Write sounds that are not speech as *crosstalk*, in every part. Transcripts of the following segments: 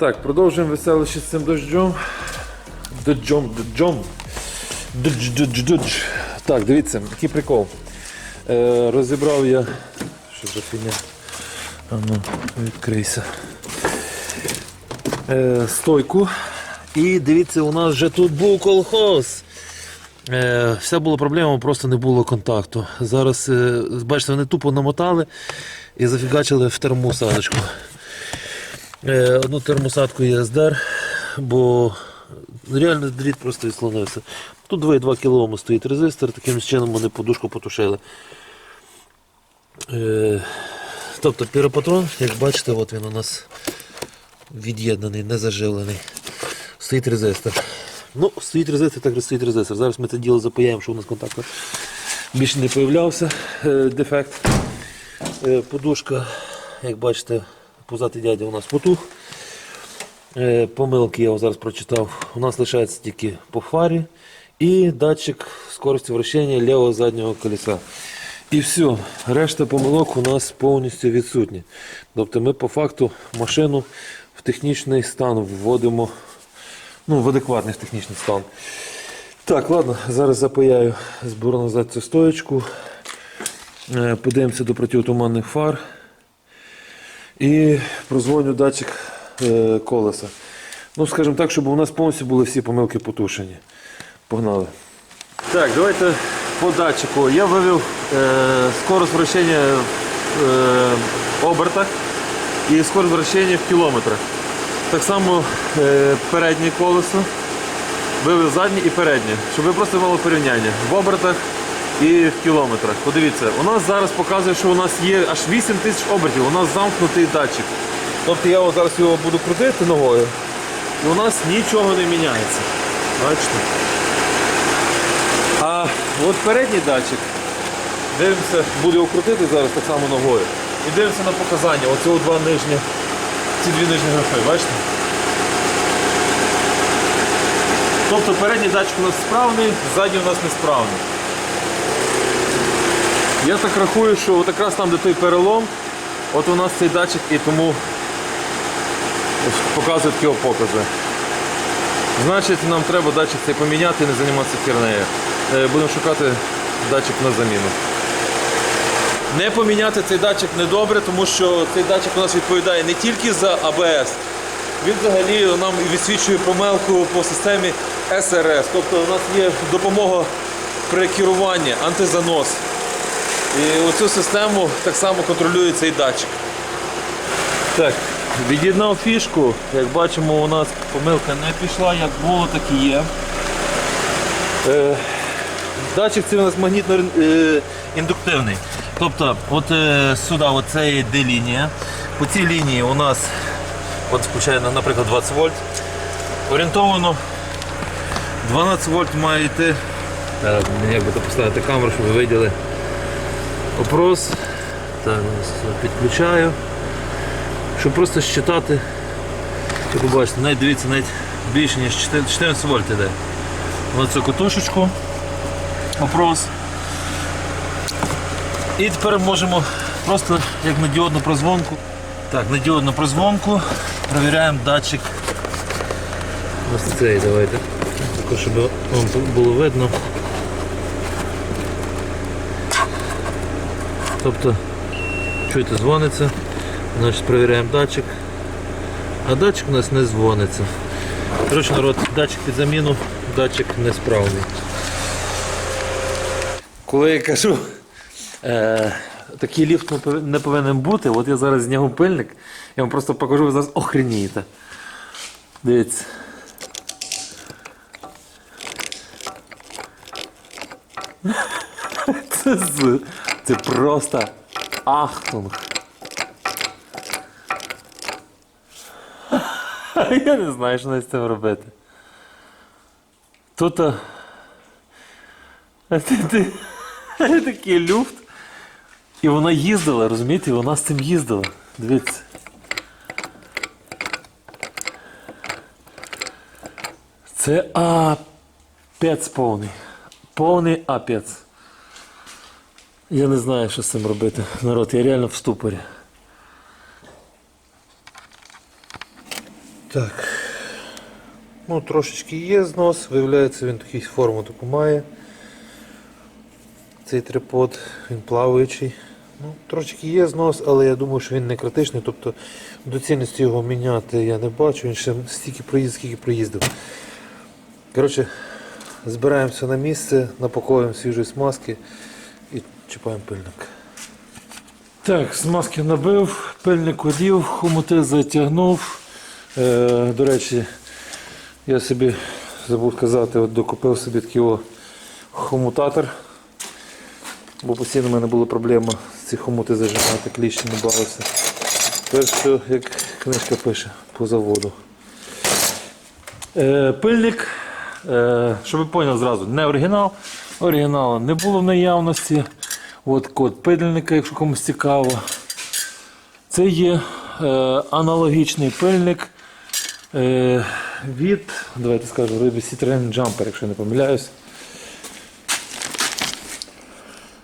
Так, продовжуємо веселище з цим дождем. Дождем, дождем. Дудж, дудж, дудж. Так, дивіться, який прикол. Е, розібрав я. Що за фігня? А ну, відкрийся. Е, стойку. І дивіться, у нас вже тут був колхоз. Е, вся була проблема, просто не було контакту. Зараз, е, бачите, вони тупо намотали і зафігачили в термосадочку. Е, одну термосадку я здер, бо реально дріт просто відслонився. Тут 2,2 кОм стоїть резистор, таким чином вони подушку потушили. Е, тобто піропатрон, як бачите, от він у нас від'єднаний, не заживлений. Стоїть резистор. Ну, стоїть резистор, так стоїть резистор. Зараз ми це діло запаяємо, що у нас контакту більше не появлявся е, дефект. Е, подушка, як бачите, позатий дядя у нас потух. Е, помилки я його зараз прочитав. У нас лишається тільки по фарі і датчик скорості вращення лівого заднього колеса. І все, решта помилок у нас повністю відсутні. Тобто ми по факту машину в технічний стан вводимо, ну, в адекватний технічний стан. Так, ладно, зараз запаяю, зберу назад цю стоечку. Е, Подивимося до протитуманних фар. І прозвоню датчик е, колеса. Ну, скажімо так, щоб у нас повністю були всі помилки потушені. Погнали. Так, давайте по датчику. Я вивів е, скорость вращення в е, обертах і скорость вращення в кілометрах. Так само е, переднє колесо, вивів заднє і переднє, щоб ви просто мали порівняння в обертах і в кілометрах. Подивіться, у нас зараз показує, що у нас є аж 8 тисяч обертів, у нас замкнутий датчик. Тобто я зараз його буду крутити ногою, і у нас нічого не міняється. Бачите? А от передній датчик, дивимося, буду його крутити зараз так само ногою. І дивимося на показання. Оце два нижні, ці дві нижні графи, бачите? Тобто передній датчик у нас справний, задній у нас несправний. Я так рахую, що от якраз там, де той перелом, от у нас цей датчик і тому показує такі покази. Значить, нам треба датчик цей поміняти і не займатися хернею. Е, Будемо шукати датчик на заміну. Не поміняти цей датчик недобре, тому що цей датчик у нас відповідає не тільки за АБС, він взагалі нам відсвічує помилку по системі СРС. Тобто у нас є допомога при керуванні, антизанос. І оцю систему так само контролює цей датчик. Так, від'єднав фішку. Як бачимо, у нас помилка не пішла, як було, так і є. Е, датчик це у нас магнітно-індуктивний. Тобто, от е, сюди оце йде лінія. По цій лінії у нас от включає, наприклад, 20 вольт. Орієнтовано 12 вольт має йти. Як би то поставити камеру, щоб ви виділи. Опрос. Так, підключаю. Щоб просто щитати. Як ви бачите, навіть дивіться, навіть більше ніж 14 вольт іде. На цю катушечку. Опрос. І тепер можемо просто як на діодну прозвонку. Так, на діодну прозвонку перевіряємо датчик. Ось цей давайте. Також, щоб вам було видно. Тобто, чуєте, дзвониться, значить перевіряємо датчик, а датчик у нас не дзвониться. Коротше, народ, датчик під заміну, датчик несправний. Коли я кажу, е, такий ліфт не повинен бути, от я зараз знягу пильник, я вам просто покажу, ви зараз охренієте. Дивіться. *laughs* Це, це просто ахтунг. *laughs* Я не знаю, що з цим робити. Тут *laughs* ти- такий люфт. І вона їздила, розумієте, вона з цим їздила. Дивіться. Це апець повний. Повний апець. Я не знаю, що з цим робити. Народ, я реально в ступорі. Так. Ну, трошечки є знос, виявляється, він такий форму таку має. Цей трипод, він плаваючий. Ну, трошечки є знос, але я думаю, що він не критичний. Тобто доцільності його міняти я не бачу. Він ще стільки проїздив, скільки проїздив. Коротше, збираємося на місце, напаковуємо свіжої смазки чіпаємо пильник. Так, смазки набив, пильник одів, хомути затягнув. Е, до речі, я собі забув сказати, от докупив собі такий хомутатор. Бо постійно в мене була проблема ці хомути зажимати, кліщ не бавився. Тепер все, як книжка пише, по заводу. Е, пильник, е, щоб ви поняли зразу, не оригінал. Оригіналу не було в наявності. От код пильника, якщо комусь цікаво. Це є е, аналогічний пильник е, від, давайте скажу, Citroen Jumper, якщо не помиляюсь.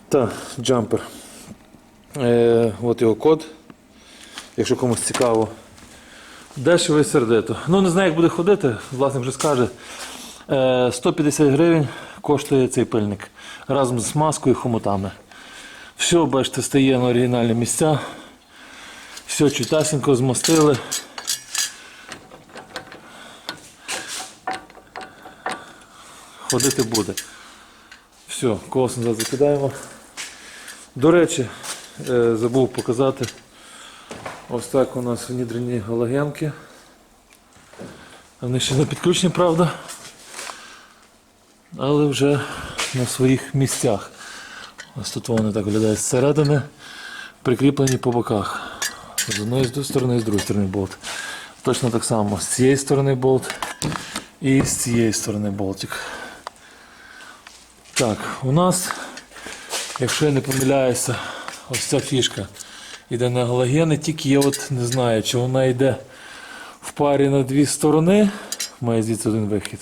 Так, джампер. Е, от його код. Якщо комусь цікаво. Дешево і сердито. Ну, не знаю, як буде ходити, власник вже скаже. Е, 150 гривень коштує цей пильник разом з маскою і хомутами. Все, бачите, стає на оригінальні місця. Все чутасенько змастили. Ходити буде. Все, колос назад закидаємо. До речі, е, забув показати. Ось так у нас внідрені галогенки. Вони ще не підключені, правда. Але вже на своїх місцях. Ось тут вони так виглядають зсередини, прикріплені по боках. З одної сторони і з другої сторони болт. Точно так само з цієї сторони болт і з цієї сторони болтик. Так, у нас, якщо я не помиляюся, ось ця фішка йде на галогени, тільки я от не знаю, чи вона йде в парі на дві сторони. Має звідси один вихід.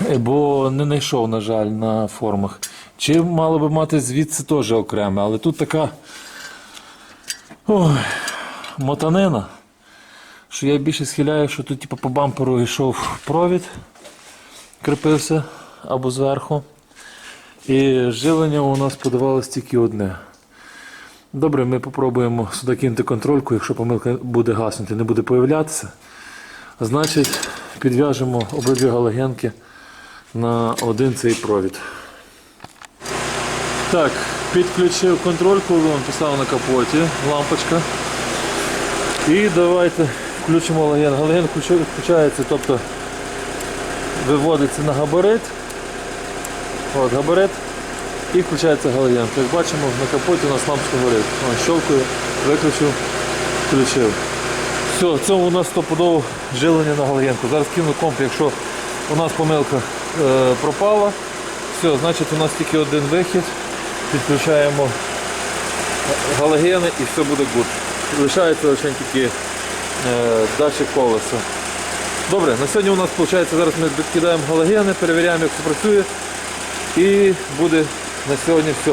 *laughs* Бо не знайшов, на жаль, на формах. Чи мало би мати звідси теж окремо, але тут така ой, мотанина, що я більше схиляю, що тут типу, по бамперу йшов провід, кріпився або зверху. І живлення у нас подавалось тільки одне. Добре, ми попробуємо сюди кинути контрольку, якщо помилка буде гаснути, не буде появлятися. Значить, підв'яжемо обидві галогенки на один цей провід. Так, підключив контрольку, поставив на капоті, лампочка. І давайте включимо галоген. Галоген включається, тобто виводиться на габарит. От габарит і включається галоген. Як бачимо, на капоті у нас лампочка горить. Щелкаю, виключив, включив. Все, це у нас стопудово жилення на галогенку. Зараз кину комп, якщо у нас помилка пропала. Все, значить у нас тільки один вихід. Підключаємо галогени і все буде гуд. Лишається лише тільки е, датчик колеса. Добре, на сьогодні у нас виходить, зараз ми відкидаємо галогени, перевіряємо, як все працює. І буде на сьогодні все.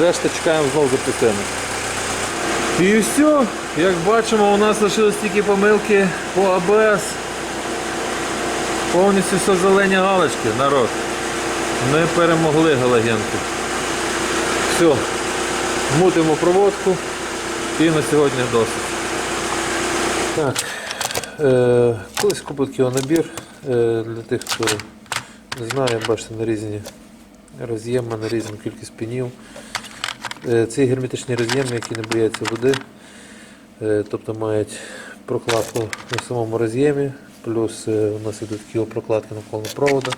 Решта чекаємо знову запустимо. І все, як бачимо, у нас лишились тільки помилки по АБС. Повністю все зелені галочки, народ. Ми перемогли галогенки. Все, мутимо проводку і на сьогодні досить. Так, е, колись купив такий набір е, для тих, хто не знає, бачите, на різні роз'єми, на різну кількість пінів. Е, Це герметичні роз'єми, які не бояться води, Е, тобто мають прокладку на самому роз'ємі, плюс е, у нас ідуть такі прокладки навколо проводу.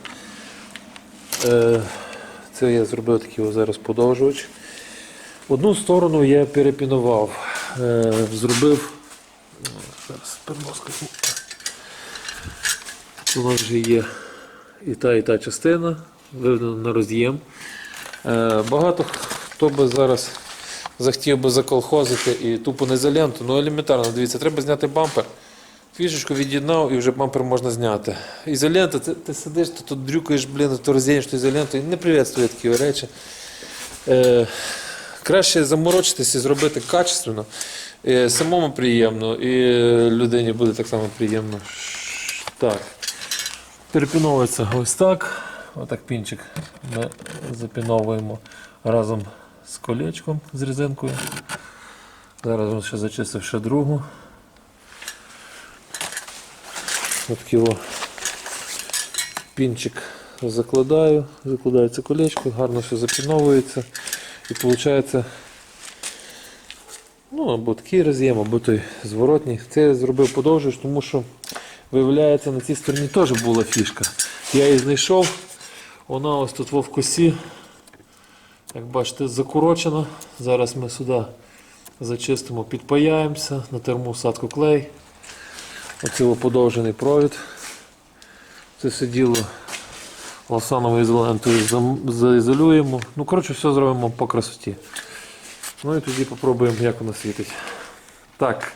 Е, Це я зробив такий зараз подовжувач. Одну сторону я перепінував, е, зробив. Зараз переноска. У нас вже є і та, і та частина, виведена на роз'єм. Багато хто би зараз захотів би заколхозити і тупо не за ленту, ну елементарно, дивіться, треба зняти бампер. Фішечку від'єднав і вже бампер можна зняти. Ізолента, ти, ти сидиш, то тут дрюкаєш, блін, то роз'єднеш ту ізоленту не приветствує такі речі. Е, краще заморочитися і зробити качественно, І самому приємно, і людині буде так само приємно. Так. Перепіновується ось так. Отак пінчик ми запіновуємо разом з колечком з резинкою. Зараз він ще зачистив ще другу. Отакий о пінчик закладаю, закладається колечко, гарно все запіновується. І виходить, ну, або такий роз'єм, або той зворотній. Це я зробив подовжуєш, тому що виявляється на цій стороні теж була фішка. Я її знайшов, вона ось тут в косі. Як бачите, закурочена. Зараз ми сюди зачистимо, підпаяємося на термоусадку клей. Оце подовжений провід. Це все діло лосановою ізолентою заізолюємо. Ну, коротше, все зробимо по красоті. Ну і тоді попробуємо, як воно світить. Так,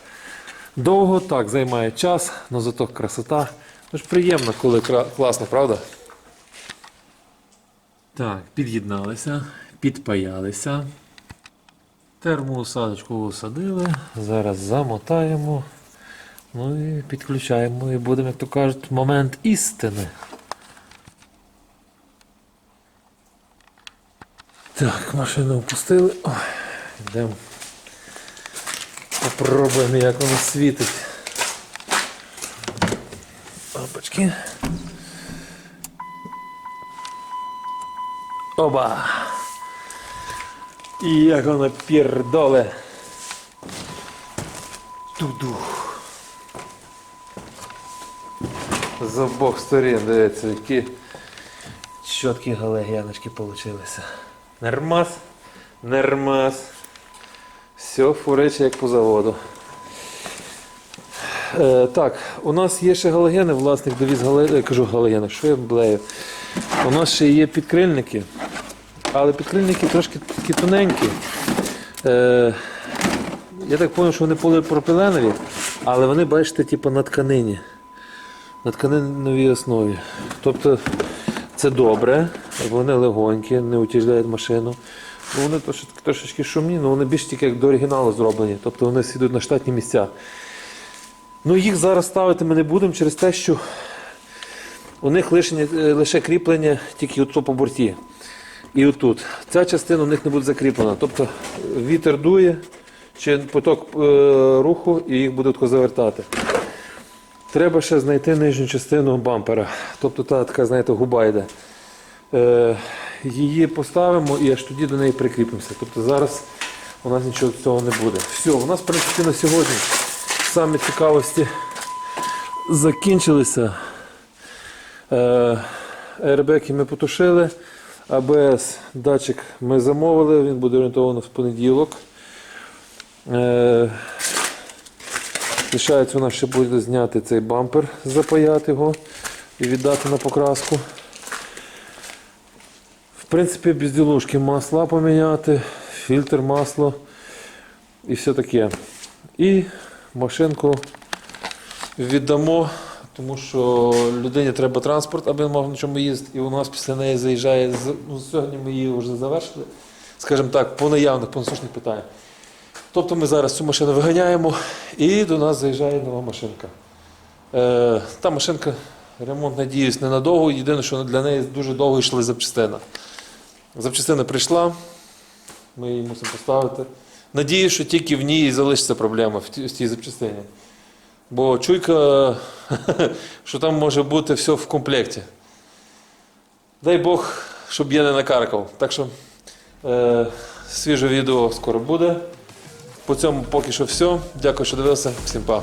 довго, так, займає час, але зато красота. Ну ж приємно, коли класно, правда? Так, під'єдналися, підпаялися. Термоусадочку усадили. Зараз замотаємо. Ну і підключаємо і будемо, як то кажуть, момент істини. Так, машину впустили. Йдемо. Попробуємо, як воно світить. Опачки. Оба! І як воно пірдоле. Туду. З обох сторін, дивіться, які чіткі галегяночки получилися. Нормас, нормас. Все, фурече як по заводу. Е, так, у нас є ще галогени, власник довіз гале... кажу галогени, що я блею. У нас ще є підкрильники, але підкрильники трошки такі тоненькі. Е, я так зрозумів, що вони поліпропиленові, але вони, бачите, типу на тканині. На тканиновій основі. Тобто це добре, вони легонькі, не утяжляють машину. Ну, Вони трошечки шумні, але вони більш тільки як до оригіналу зроблені. Тобто вони всі йдуть на штатні місця. Ну, їх зараз ставити ми не будемо через те, що у них лише, лише кріплення тільки от по борті. І отут. Ця частина у них не буде закріплена. Тобто вітер дує, чи поток е, руху і їх буде завертати. Треба ще знайти нижню частину бампера. Тобто та така, знаєте, губа йде. Е, її поставимо і аж тоді до неї прикріпимося. Тобто зараз у нас нічого цього не буде. Все, у нас в принципі на сьогодні самі цікавості закінчилися. Е, ми потушили. АБС датчик ми замовили, він буде орієнтовано в понеділок. Е, Лишається у нас ще буде зняти цей бампер, запаяти його і віддати на покраску. В принципі, безділушки масла поміняти, фільтр масло і все таке. І машинку віддамо, тому що людині треба транспорт, аби він мав на чому їздити. І у нас після неї заїжджає. Ну, сьогодні ми її вже завершили, скажімо так, по наявних, по насущних питаннях. Тобто ми зараз цю машину виганяємо і до нас заїжджає нова машинка. Е, та машинка, ремонт, надіюсь, ненадовго. Єдине, що для неї дуже довго йшли запчастина. Запчастина прийшла, ми її мусимо поставити. Надіюсь, що тільки в ній залишиться проблема в тій запчастині. Бо чуйка, *laughs* що там може бути все в комплекті. Дай Бог, щоб я не накаркав. Так що е, свіже відео скоро буде. По цьому поки що все. Дякую, що дивилися. Всім па.